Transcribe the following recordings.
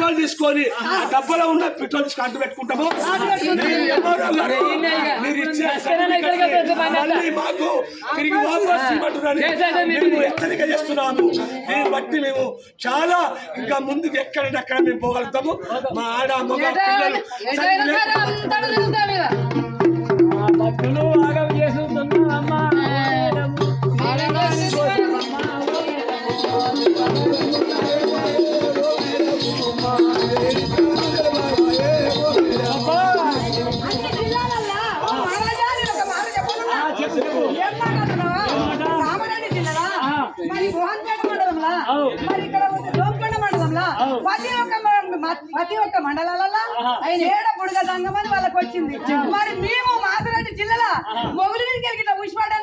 Petrol తీసుకొని ఆ డబ్బాలో ఉన్న పెట్రోల్ తీసుకొని అంటు పెట్టుకుంటాము మీరు ఇచ్చే మాకు తిరిగి వాపస్ హెచ్చరిక చేస్తున్నాము దీన్ని బట్టి మేము చాలా ఇంకా ముందుకు ఎక్కడెక్కడ మేము పోగలుగుతాము మా ఆడ మగ పిల్లలు ఆగం చేస్తున్నారమ్మా మరి ఇక్కడ దోమకొండ మండలంలా? ప్రతి ఒక్క మ- ప్రతి ఒక్క మండలాలలో ఏడ బుడగ సంఘం అని వాళ్ళకి వచ్చింది. మరి మేము మాదిరెడ్డి జిల్లాలో మొగులు మీదకి ఇట్లా ఉష్పడం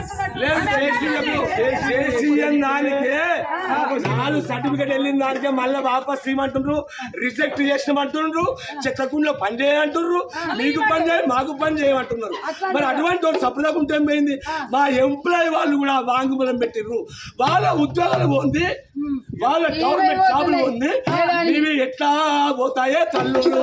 దానికే నాలుగు సర్టిఫికేట్ వెళ్ళిన దానికే మళ్ళీ వాపస్ ఇవ్వమంటుండ్రు. రిజెక్ట్ చేసినామంటుండ్రు. చెత్తకుండా పని చేయంటుండ్రు మీకు పని చేయ మాకు పని చేయమంటున్నారు. మరి అటువంటి వాళ్ళు సప్లై ఉంటే ఏమైంది మా ఎంప్లాయ్ వాళ్ళు కూడా వాంగ్మూలం పెట్టిర్రు. వాళ్ళ ఉద్యోగాలు ఉంది వాళ్ళ గవర్నమెంట్ జాబులు ఉంది ఇవి ఎట్లా పోతాయే తల్లులు